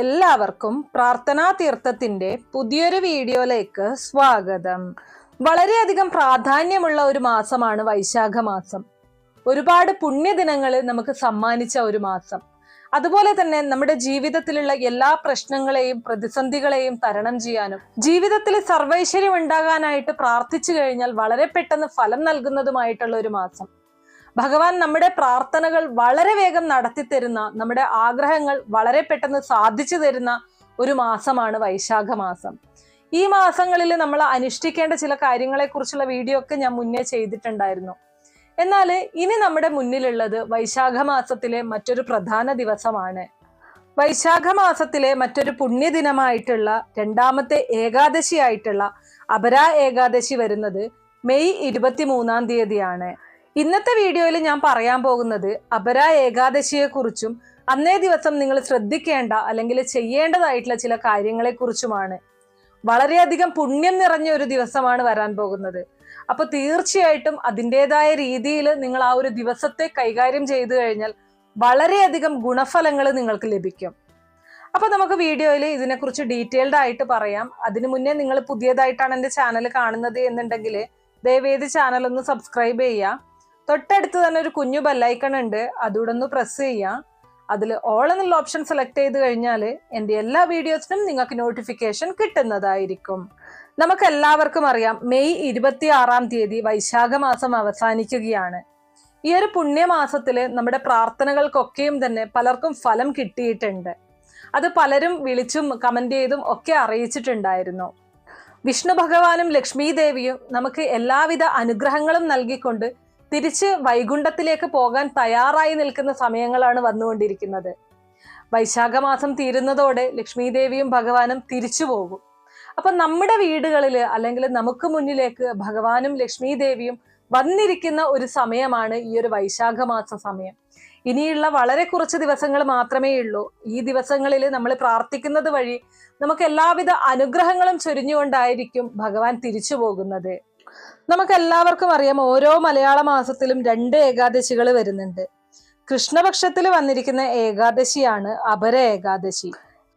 എല്ലാവർക്കും പ്രാർത്ഥനാ തീർത്ഥത്തിന്റെ പുതിയൊരു വീഡിയോയിലേക്ക് സ്വാഗതം. വളരെയധികം പ്രാധാന്യമുള്ള ഒരു മാസമാണ് വൈശാഖ മാസം. ഒരുപാട് പുണ്യദിനങ്ങൾ നമുക്ക് സമ്മാനിച്ച ഒരു മാസം. അതുപോലെ തന്നെ നമ്മുടെ ജീവിതത്തിലുള്ള എല്ലാ പ്രശ്നങ്ങളെയും പ്രതിസന്ധികളെയും തരണം ചെയ്യാനും ജീവിതത്തിൽ സർവൈശ്വര്യം ഉണ്ടാകാനായിട്ട് പ്രാർത്ഥിച്ചു കഴിഞ്ഞാൽ വളരെ പെട്ടെന്ന് ഫലം നൽകുന്നതുമായിട്ടുള്ള ഒരു മാസം. ഭഗവാൻ നമ്മുടെ പ്രാർത്ഥനകൾ വളരെ വേഗം നടത്തി തരുന്ന നമ്മുടെ ആഗ്രഹങ്ങൾ വളരെ പെട്ടെന്ന് സാധിച്ചു തരുന്ന ഒരു മാസമാണ് വൈശാഖ മാസം. ഈ മാസങ്ങളിൽ നമ്മൾ അനുഷ്ഠിക്കേണ്ട ചില കാര്യങ്ങളെ കുറിച്ചുള്ള വീഡിയോ ഒക്കെ ഞാൻ മുന്നേ ചെയ്തിട്ടുണ്ടായിരുന്നു. എന്നാൽ ഇനി നമ്മുടെ മുന്നിലുള്ളത് വൈശാഖ മാസത്തിലെ മറ്റൊരു പ്രധാന ദിവസമാണ്. വൈശാഖ മാസത്തിലെ മറ്റൊരു പുണ്യദിനമായിട്ടുള്ള രണ്ടാമത്തെ ഏകാദശി ആയിട്ടുള്ള അപരാ ഏകാദശി വരുന്നത് മെയ് ഇരുപത്തി മൂന്നാം തീയതിയാണ്. ഇന്നത്തെ വീഡിയോയിൽ ഞാൻ പറയാൻ പോകുന്നത് അപര ഏകാദശിയെക്കുറിച്ചും അന്നേ ദിവസം നിങ്ങൾ ശ്രദ്ധിക്കേണ്ട അല്ലെങ്കിൽ ചെയ്യേണ്ടതായിട്ടുള്ള ചില കാര്യങ്ങളെക്കുറിച്ചുമാണ്. വളരെയധികം പുണ്യം നിറഞ്ഞ ഒരു ദിവസമാണ് വരാൻ പോകുന്നത്. അപ്പൊ തീർച്ചയായിട്ടും അതിന്റെതായ രീതിയിൽ നിങ്ങൾ ആ ഒരു ദിവസത്തെ കൈകാര്യം ചെയ്തു കഴിഞ്ഞാൽ വളരെയധികം ഗുണഫലങ്ങൾ നിങ്ങൾക്ക് ലഭിക്കും. അപ്പൊ നമുക്ക് വീഡിയോയിൽ ഇതിനെക്കുറിച്ച് ഡീറ്റെയിൽഡ് ആയിട്ട് പറയാം. അതിനു മുന്നേ നിങ്ങൾ പുതിയതായിട്ടാണ് എന്റെ ചാനൽ കാണുന്നത് എന്നുണ്ടെങ്കിൽ ദയവേത് ചാനൽ ഒന്ന് സബ്സ്ക്രൈബ് ചെയ്യുക. തൊട്ടടുത്ത് തന്നെ ഒരു കുഞ്ഞു ബെല്ലൈക്കൺ ഉണ്ട്. അതുകൂടെ ഒന്ന് പ്രസ് ചെയ്യാം. അതിൽ ഓൾ എന്നുള്ള ഓപ്ഷൻ സെലക്ട് ചെയ്ത് കഴിഞ്ഞാൽ എന്റെ എല്ലാ വീഡിയോസിനും നിങ്ങൾക്ക് നോട്ടിഫിക്കേഷൻ കിട്ടുന്നതായിരിക്കും. നമുക്ക് എല്ലാവർക്കും അറിയാം മെയ് ഇരുപത്തി ആറാം തീയതി വൈശാഖ മാസം അവസാനിക്കുകയാണ്. ഈ ഒരു പുണ്യമാസത്തിൽ നമ്മുടെ പ്രാർത്ഥനകൾക്കൊക്കെയും തന്നെ പലർക്കും ഫലം കിട്ടിയിട്ടുണ്ട്. അത് പലരും വിളിച്ചും കമന്റ് ചെയ്തും ഒക്കെ അറിയിച്ചിട്ടുണ്ടായിരുന്നു. വിഷ്ണു ഭഗവാനും ലക്ഷ്മി ദേവിയും നമുക്ക് എല്ലാവിധ അനുഗ്രഹങ്ങളും നൽകിക്കൊണ്ട് തിരിച്ച് വൈകുണ്ഠത്തിലേക്ക് പോകാൻ തയ്യാറായി നിൽക്കുന്ന സമയങ്ങളാണ് വന്നുകൊണ്ടിരിക്കുന്നത്. വൈശാഖ മാസം തീരുന്നതോടെ ലക്ഷ്മി ദേവിയും ഭഗവാനും തിരിച്ചു പോകും. അപ്പൊ നമ്മുടെ വീടുകളിൽ അല്ലെങ്കിൽ നമുക്ക് മുന്നിലേക്ക് ഭഗവാനും ലക്ഷ്മി ദേവിയും വന്നിരിക്കുന്ന ഒരു സമയമാണ് ഈ ഒരു വൈശാഖ മാസ സമയം. ഇനിയുള്ള വളരെ കുറച്ച് ദിവസങ്ങൾ മാത്രമേ ഉള്ളൂ. ഈ ദിവസങ്ങളിൽ നമ്മൾ പ്രാർത്ഥിക്കുന്നത് വഴി നമുക്ക് എല്ലാവിധ അനുഗ്രഹങ്ങളും ചൊരിഞ്ഞുകൊണ്ടായിരിക്കും ഭഗവാൻ തിരിച്ചു പോകുന്നത്. നമുക്ക് എല്ലാവർക്കും അറിയാം ഓരോ മലയാള മാസത്തിലും രണ്ട് ഏകാദശികൾ വരുന്നുണ്ട്. കൃഷ്ണപക്ഷത്തിൽ വന്നിരിക്കുന്ന ഏകാദശിയാണ് അപര ഏകാദശി.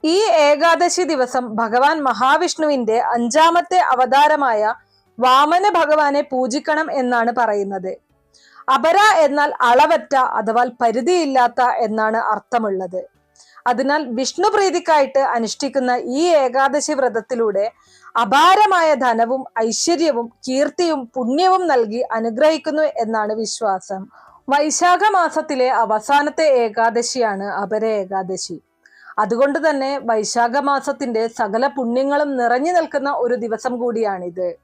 ഈ ഏകാദശി ദിവസം ഭഗവാൻ മഹാവിഷ്ണുവിന്റെ അഞ്ചാമത്തെ അവതാരമായ വാമന ഭഗവാനെ പൂജിക്കണം എന്നാണ് പറയുന്നത്. അപര എന്നാൽ അളവറ്റ അഥവാ പരിധിയില്ലാത്ത എന്നാണ് അർത്ഥമുള്ളത്. അതിനാൽ വിഷ്ണു പ്രീതിക്കായിട്ട് അനുഷ്ഠിക്കുന്ന ഈ ഏകാദശി വ്രതത്തിലൂടെ അപാരമായ ധനവും ഐശ്വര്യവും കീർത്തിയും പുണ്യവും നൽകി അനുഗ്രഹിക്കുന്നു എന്നാണ് വിശ്വാസം. വൈശാഖ മാസത്തിലെ അവസാനത്തെ ഏകാദശിയാണ് അപര ഏകാദശി. അതുകൊണ്ട് തന്നെ വൈശാഖ മാസത്തിന്റെ സകല പുണ്യങ്ങളും നിറഞ്ഞു നിൽക്കുന്ന ഒരു ദിവസം കൂടിയാണിത്.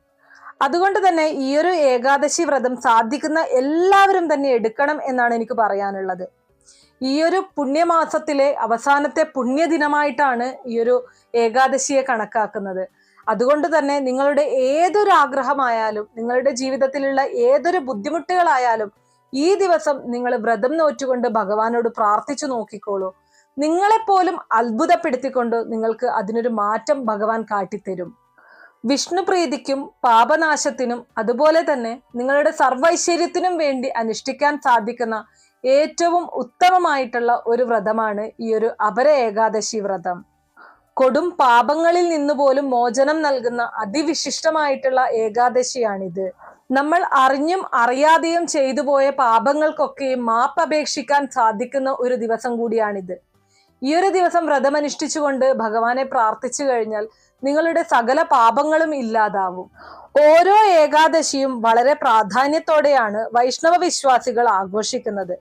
അതുകൊണ്ട് തന്നെ ഈയൊരു ഏകാദശി വ്രതം സാധിക്കുന്ന എല്ലാവരും തന്നെ എടുക്കണം എന്നാണ് എനിക്ക് പറയാനുള്ളത്. ഈയൊരു പുണ്യമാസത്തിലെ അവസാനത്തെ പുണ്യദിനമായിട്ടാണ് ഈയൊരു ഏകാദശിയെ കണക്കാക്കുന്നത്. അതുകൊണ്ട് തന്നെ നിങ്ങളുടെ ഏതൊരു ആഗ്രഹമായാലും നിങ്ങളുടെ ജീവിതത്തിലുള്ള ഏതൊരു ബുദ്ധിമുട്ടുകളായാലും ഈ ദിവസം നിങ്ങൾ വ്രതം നോറ്റുകൊണ്ട് ഭഗവാനോട് പ്രാർത്ഥിച്ചു നോക്കിക്കോളൂ. നിങ്ങളെപ്പോലും അത്ഭുതപ്പെടുത്തിക്കൊണ്ട് നിങ്ങൾക്ക് അതിനൊരു മാറ്റം ഭഗവാൻ കാട്ടിത്തരും. വിഷ്ണുപ്രീതിക്കും പാപനാശത്തിനും അതുപോലെ തന്നെ നിങ്ങളുടെ സർവൈശ്വര്യത്തിനും വേണ്ടി അനുഷ്ഠിക്കാൻ സാധിക്കുന്ന ഏറ്റവും ഉത്തമമായിട്ടുള്ള ഒരു വ്രതമാണ് ഈ ഒരു അപര ഏകാദശി വ്രതം. കൊടും പാപങ്ങളിൽ നിന്ന് പോലും മോചനം നൽകുന്ന അതിവിശിഷ്ടമായിട്ടുള്ള ഏകാദശിയാണിത്. നമ്മൾ അറിഞ്ഞും അറിയാതെയും ചെയ്തു പോയ മാപ്പ് അപേക്ഷിക്കാൻ സാധിക്കുന്ന ഒരു ദിവസം കൂടിയാണിത്. ഈ ഒരു ദിവസം വ്രതമനുഷ്ഠിച്ചുകൊണ്ട് ഭഗവാനെ പ്രാർത്ഥിച്ചു കഴിഞ്ഞാൽ നിങ്ങളുടെ സകല പാപങ്ങളും ഇല്ലാതാവും. ഓരോ ഏകാദശിയും വളരെ പ്രാധാന്യത്തോടെയാണ് വൈഷ്ണവ വിശ്വാസികൾ ആഘോഷിക്കുന്നത്.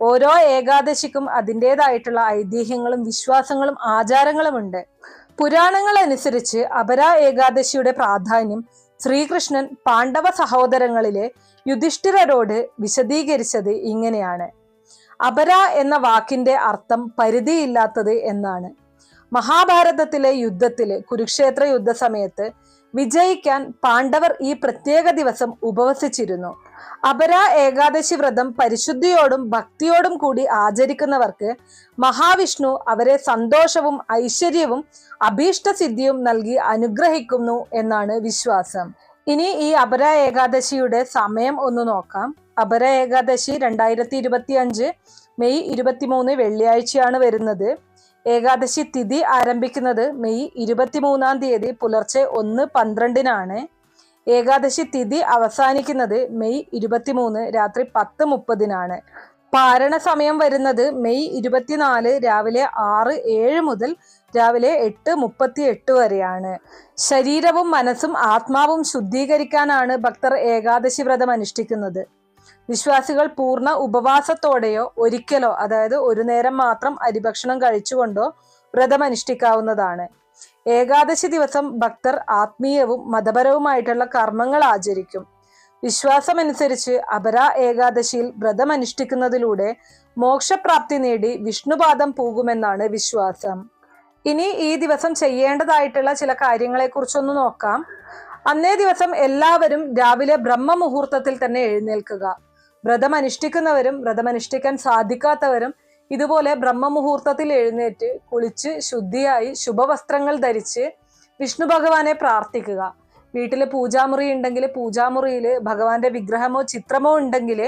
ഓരോ ഏകാദശിക്കും അതിന്റെതായിട്ടുള്ള ഐതിഹ്യങ്ങളും വിശ്വാസങ്ങളും ആചാരങ്ങളുമുണ്ട്. പുരാണങ്ങൾ അനുസരിച്ച് അപര ഏകാദശിയുടെ പ്രാധാന്യം ശ്രീകൃഷ്ണൻ പാണ്ഡവ സഹോദരങ്ങളിലെ യുധിഷ്ഠിരരോട് വിശദീകരിച്ചത് ഇങ്ങനെയാണ്. അപര എന്ന വാക്കിന്റെ അർത്ഥം പരിധിയില്ലാത്തത് എന്നാണ്. മഹാഭാരതത്തിലെ യുദ്ധത്തിൽ കുരുക്ഷേത്ര യുദ്ധ സമയത്ത് വിജയിക്കാൻ പാണ്ഡവർ ഈ പ്രത്യേക ദിവസം ഉപവസിച്ചിരുന്നു. അപര ഏകാദശി വ്രതം പരിശുദ്ധിയോടും ഭക്തിയോടും കൂടി ആചരിക്കുന്നവർക്ക് മഹാവിഷ്ണു അവരെ സന്തോഷവും ഐശ്വര്യവും അഭീഷ്ട സിദ്ധിയും നൽകി അനുഗ്രഹിക്കുന്നു എന്നാണ് വിശ്വാസം. ഇനി ഈ അപര ഏകാദശിയുടെ സമയം ഒന്ന് നോക്കാം. അപര ഏകാദശി രണ്ടായിരത്തി ഇരുപത്തി അഞ്ച് മെയ് ഇരുപത്തിമൂന്ന് വെള്ളിയാഴ്ചയാണ് വരുന്നത്. ഏകാദശി തിഥി ആരംഭിക്കുന്നത് മെയ് ഇരുപത്തിമൂന്നാം തീയതി പുലർച്ചെ ഒന്ന് പന്ത്രണ്ടിനാണ്. ഏകാദശി തിഥി അവസാനിക്കുന്നത് മെയ് ഇരുപത്തിമൂന്ന് രാത്രി പത്ത് മുപ്പതിനാണ്. പാരണ സമയം വരുന്നത് മെയ് ഇരുപത്തിനാല് രാവിലെ ആറ് ഏഴ് മുതൽ രാവിലെ എട്ട് മുപ്പത്തി എട്ട് വരെയാണ്. ശരീരവും മനസ്സും ആത്മാവും ശുദ്ധീകരിക്കാനാണ് ഭക്തർ ഏകാദശി വ്രതം അനുഷ്ഠിക്കുന്നത്. വിശ്വാസികൾ പൂർണ ഉപവാസത്തോടെയോ ഒരിക്കലോ അതായത് ഒരു നേരം മാത്രം അരിഭക്ഷണം കഴിച്ചുകൊണ്ടോ വ്രതം അനുഷ്ഠിക്കാവുന്നതാണ് ഏകാദശി ദിവസം ഭക്തർ ആത്മീയവും മതപരവുമായിട്ടുള്ള കർമ്മങ്ങൾ ആചരിക്കും. വിശ്വാസമനുസരിച്ച് അപര ഏകാദശിയിൽ വ്രതം അനുഷ്ഠിക്കുന്നതിലൂടെ മോക്ഷപ്രാപ്തി നേടി വിഷ്ണുപാദം പോകുമെന്നാണ് വിശ്വാസം. ഇനി ഈ ദിവസം ചെയ്യേണ്ടതായിട്ടുള്ള ചില കാര്യങ്ങളെ കുറിച്ചൊന്ന് നോക്കാം. അന്നേ ദിവസം എല്ലാവരും രാവിലെ ബ്രഹ്മമുഹൂർത്തത്തിൽ തന്നെ എഴുന്നേൽക്കുക. വ്രതം അനുഷ്ഠിക്കുന്നവരും വ്രതം അനുഷ്ഠിക്കാൻ സാധിക്കാത്തവരും ഇതുപോലെ ബ്രഹ്മമുഹൂർത്തത്തിൽ എഴുന്നേറ്റ് കുളിച്ച് ശുദ്ധിയായി ശുഭവസ്ത്രങ്ങൾ ധരിച്ച് വിഷ്ണു ഭഗവാനെ പ്രാർത്ഥിക്കുക. വീട്ടിൽ പൂജാമുറി ഉണ്ടെങ്കിൽ പൂജാമുറിയിൽ ഭഗവാന്റെ വിഗ്രഹമോ ചിത്രമോ ഉണ്ടെങ്കിൽ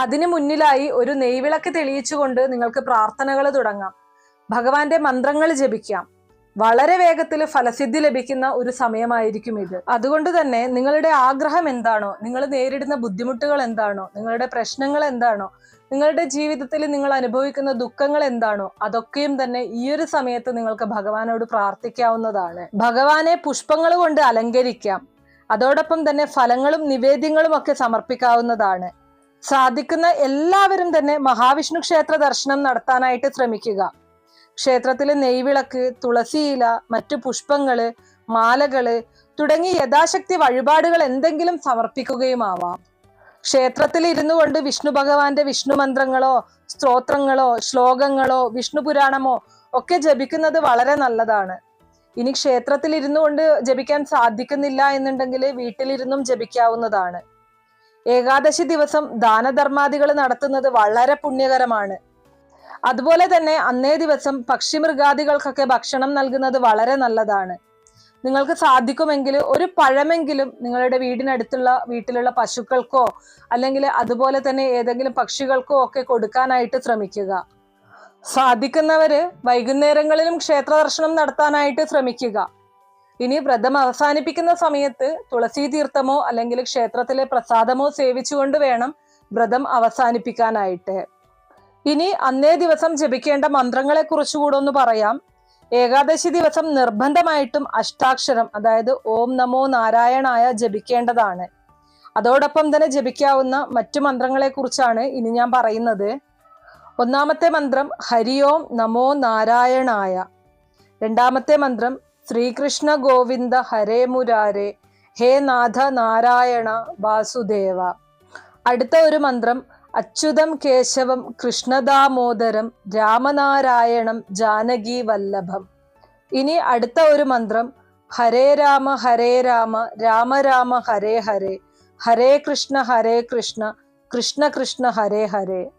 അതിന് മുന്നിലായി ഒരു നെയ്വിളക്ക് തെളിയിച്ചുകൊണ്ട് നിങ്ങൾക്ക് പ്രാർത്ഥനകൾ തുടങ്ങാം. ഭഗവാന്റെ മന്ത്രങ്ങൾ ജപിക്കാം. വളരെ വേഗത്തിൽ ഫലസിദ്ധി ലഭിക്കുന്ന ഒരു സമയമായിരിക്കും ഇത്. അതുകൊണ്ട് തന്നെ നിങ്ങളുടെ ആഗ്രഹം എന്താണോ നിങ്ങൾ നേരിടുന്ന ബുദ്ധിമുട്ടുകൾ എന്താണോ നിങ്ങളുടെ പ്രശ്നങ്ങൾ എന്താണോ നിങ്ങളുടെ ജീവിതത്തിൽ നിങ്ങൾ അനുഭവിക്കുന്ന ദുഃഖങ്ങൾ എന്താണോ അതൊക്കെയും തന്നെ ഈ ഒരു സമയത്ത് നിങ്ങൾക്ക് ഭഗവാനോട് പ്രാർത്ഥിക്കാവുന്നതാണ്. ഭഗവാനെ പുഷ്പങ്ങൾ കൊണ്ട് അലങ്കരിക്കാം. അതോടൊപ്പം തന്നെ ഫലങ്ങളും നിവേദ്യങ്ങളും ഒക്കെ സമർപ്പിക്കാവുന്നതാണ്. സാധിക്കുന്ന എല്ലാവരും തന്നെ മഹാവിഷ്ണു ക്ഷേത്ര ദർശനം നടത്താനായിട്ട് ശ്രമിക്കുക. ക്ഷേത്രത്തിലെ നെയ്വിളക്ക് തുളസിയില മറ്റു പുഷ്പങ്ങൾ മാലകൾ തുടങ്ങി യഥാശക്തി വഴിപാടുകൾ എന്തെങ്കിലും സമർപ്പിക്കുകയുമാവാം. ക്ഷേത്രത്തിൽ ഇരുന്നു കൊണ്ട് വിഷ്ണു ഭഗവാന്റെ വിഷ്ണു മന്ത്രങ്ങളോ സ്തോത്രങ്ങളോ ശ്ലോകങ്ങളോ വിഷ്ണു പുരാണമോ ഒക്കെ ജപിക്കുന്നത് വളരെ നല്ലതാണ്. ഇനി ക്ഷേത്രത്തിൽ ഇരുന്നു കൊണ്ട് ജപിക്കാൻ സാധിക്കുന്നില്ല എന്നുണ്ടെങ്കിൽ വീട്ടിലിരുന്നും ജപിക്കാവുന്നതാണ്. ഏകാദശി ദിവസം ദാനധർമാദികൾ നടത്തുന്നത് വളരെ പുണ്യകരമാണ്. അതുപോലെ തന്നെ അന്നേ ദിവസം പക്ഷിമൃഗാദികൾക്കൊക്കെ ഭക്ഷണം നൽകുന്നത് വളരെ നല്ലതാണ്. നിങ്ങൾക്ക് സാധിക്കുമെങ്കിൽ ഒരു പഴമെങ്കിലും നിങ്ങളുടെ വീടിനടുത്തുള്ള വീട്ടിലുള്ള പശുക്കൾക്കോ അല്ലെങ്കിൽ അതുപോലെ തന്നെ ഏതെങ്കിലും പക്ഷികൾക്കോ ഒക്കെ കൊടുക്കാനായിട്ട് ശ്രമിക്കുക. സാധിക്കുന്നവര് വൈകുന്നേരങ്ങളിലും ക്ഷേത്ര ദർശനം നടത്താനായിട്ട് ശ്രമിക്കുക. ഇനി വ്രതം അവസാനിപ്പിക്കുന്ന സമയത്ത് തുളസി തീർത്ഥമോ അല്ലെങ്കിൽ ക്ഷേത്രത്തിലെ പ്രസാദമോ സേവിച്ചുകൊണ്ട് വേണം വ്രതം അവസാനിപ്പിക്കാനായിട്ട്. ഇനി അന്നേ ദിവസം ജപിക്കേണ്ട മന്ത്രങ്ങളെ കുറിച്ചുകൂടെ ഒന്ന് പറയാം. ഏകാദശി ദിവസം നിർബന്ധമായിട്ടും അഷ്ടാക്ഷരം അതായത് ഓം നമോ നാരായണായ ജപിക്കേണ്ടതാണ്. അതോടൊപ്പം തന്നെ ജപിക്കാവുന്ന മറ്റു മന്ത്രങ്ങളെ കുറിച്ചാണ് ഇനി ഞാൻ പറയുന്നത്. ഒന്നാമത്തെ മന്ത്രം ഹരിയോം നമോ നാരായണായ. രണ്ടാമത്തെ മന്ത്രം ശ്രീകൃഷ്ണ ഗോവിന്ദ ഹരേ മുരാരേ ഹേ നാഥ നാരായണ വാസുദേവ. അടുത്ത ഒരു മന്ത്രം അച്യുതം കേശവം കൃഷ്ണദാമോദരം രാമനാരായണം ജാനകി വല്ലഭം. ഇനി അടുത്ത ഒരു മന്ത്രം ഹരേ രാമ ഹരേ രാമ രാമ രാമ ഹരേ ഹരേ ഹരേ കൃഷ്ണ ഹരേ കൃഷ്ണ കൃഷ്ണ കൃഷ്ണ ഹരേ ഹരേ.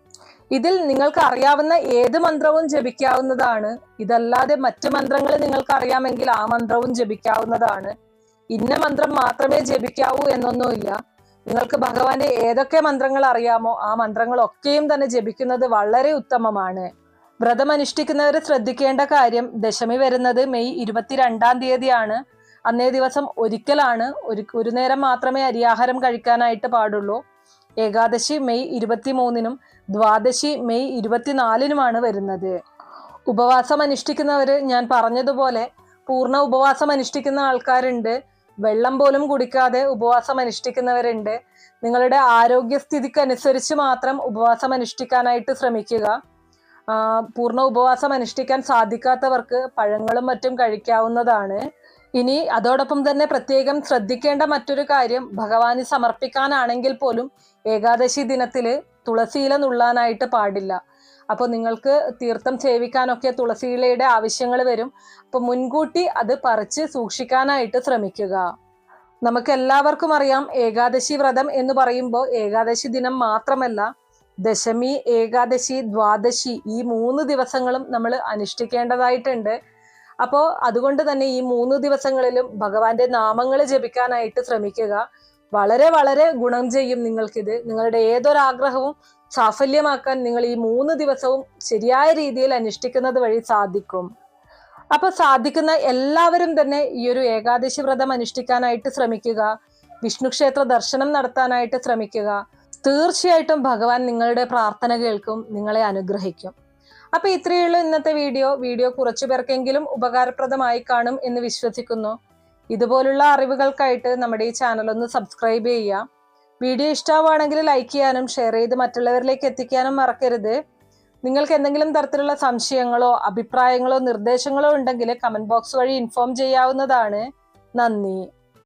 ഇതിൽ നിങ്ങൾക്ക് അറിയാവുന്ന ഏത് മന്ത്രവും ജപിക്കാവുന്നതാണ്. ഇതല്ലാതെ മറ്റു മന്ത്രങ്ങൾ നിങ്ങൾക്ക് അറിയാമെങ്കിൽ ആ മന്ത്രവും ജപിക്കാവുന്നതാണ്. ഇന്ന മന്ത്രം മാത്രമേ ജപിക്കാവൂ എന്നൊന്നുമില്ല. നിങ്ങൾക്ക് ഭഗവാന്റെ ഏതൊക്കെ മന്ത്രങ്ങൾ അറിയാമോ ആ മന്ത്രങ്ങളൊക്കെയും തന്നെ ജപിക്കുന്നത് വളരെ ഉത്തമമാണ്. വ്രതം അനുഷ്ഠിക്കുന്നവർ ശ്രദ്ധിക്കേണ്ട കാര്യം ദശമി വരുന്നത് മെയ് ഇരുപത്തിരണ്ടാം തീയതിയാണ്. അന്നേ ദിവസം ഒരിക്കലാണ്. ഒരു ഒരു നേരം മാത്രമേ അരിയാഹാരം കഴിക്കാനായിട്ട് പാടുള്ളൂ. ഏകാദശി മെയ് ഇരുപത്തിമൂന്നിനും ദ്വാദശി മെയ് ഇരുപത്തിനാലിനുമാണ് വരുന്നത്. ഉപവാസം അനുഷ്ഠിക്കുന്നവർ ഞാൻ പറഞ്ഞതുപോലെ പൂർണ ഉപവാസം അനുഷ്ഠിക്കുന്ന ആൾക്കാരുണ്ട്. വെള്ളം പോലും കുടിക്കാതെ ഉപവാസം അനുഷ്ഠിക്കുന്നവരുണ്ട്. നിങ്ങളുടെ ആരോഗ്യസ്ഥിതിക്ക് അനുസരിച്ച് മാത്രം ഉപവാസം അനുഷ്ഠിക്കാനായിട്ട് ശ്രമിക്കുക. പൂർണ ഉപവാസം അനുഷ്ഠിക്കാൻ സാധിക്കാത്തവർക്ക് പഴങ്ങളും മറ്റും കഴിക്കാവുന്നതാണ്. ഇനി അതോടൊപ്പം തന്നെ പ്രത്യേകം ശ്രദ്ധിക്കേണ്ട മറ്റൊരു കാര്യം ഭഗവാന് സമർപ്പിക്കാനാണെങ്കിൽ പോലും ഏകാദശി ദിനത്തിൽ തുളസിയില നുള്ളാനായിട്ട് പാടില്ല. അപ്പോൾ നിങ്ങൾക്ക് തീർത്ഥം സേവിക്കാനൊക്കെ തുളസിയിലയുടെ ആവശ്യങ്ങൾ വരും. അപ്പൊ മുൻകൂട്ടി അത് പറിച്ച് സൂക്ഷിക്കാനായിട്ട് ശ്രമിക്കുക. നമുക്ക് എല്ലാവർക്കും അറിയാം ഏകാദശി വ്രതം എന്ന് പറയുമ്പോൾ ഏകാദശി ദിനം മാത്രമല്ല ദശമി ഏകാദശി ദ്വാദശി ഈ മൂന്ന് ദിവസങ്ങളും നമ്മൾ അനുഷ്ഠിക്കേണ്ടതായിട്ടുണ്ട്. അപ്പോൾ അതുകൊണ്ട് തന്നെ ഈ മൂന്ന് ദിവസങ്ങളിലും ഭഗവാന്റെ നാമങ്ങൾ ജപിക്കാനായിട്ട് ശ്രമിക്കുക. വളരെ വളരെ ഗുണം ചെയ്യും നിങ്ങൾക്കിത്. നിങ്ങളുടെ ഏതൊരാഗ്രഹവും സാഫല്യമാക്കാൻ നിങ്ങൾ ഈ മൂന്ന് ദിവസവും ശരിയായ രീതിയിൽ അനുഷ്ഠിക്കുന്നത് വഴി സാധിക്കും. അപ്പൊ സാധിക്കുന്ന എല്ലാവരും തന്നെ ഈ ഒരു ഏകാദശി വ്രതം അനുഷ്ഠിക്കാനായിട്ട് ശ്രമിക്കുക. വിഷ്ണു ക്ഷേത്ര ദർശനം നടത്താനായിട്ട് ശ്രമിക്കുക. തീർച്ചയായിട്ടും ഭഗവാൻ നിങ്ങളുടെ പ്രാർത്ഥന കേൾക്കും നിങ്ങളെ അനുഗ്രഹിക്കും. അപ്പൊ ഇത്രയുള്ള ഇന്നത്തെ വീഡിയോ. വീഡിയോ കുറച്ചു പേർക്കെങ്കിലും ഉപകാരപ്രദമായി കാണും എന്ന് വിശ്വസിക്കുന്നു. ഇതുപോലുള്ള അറിവുകൾക്കായിട്ട് നമ്മുടെ ഈ ചാനൽ ഒന്ന് സബ്സ്ക്രൈബ് ചെയ്യുക. വീഡിയോ ഇഷ്ടമാവുകയാണെങ്കിൽ ലൈക്ക് ചെയ്യാനും ഷെയർ ചെയ്ത് മറ്റുള്ളവരിലേക്ക് എത്തിക്കാനും മറക്കരുത്. നിങ്ങൾക്ക് എന്തെങ്കിലും തരത്തിലുള്ള സംശയങ്ങളോ അഭിപ്രായങ്ങളോ നിർദ്ദേശങ്ങളോ ഉണ്ടെങ്കിൽ കമന്റ് ബോക്സ് വഴി ഇൻഫോം ചെയ്യാവുന്നതാണ്. നന്ദി.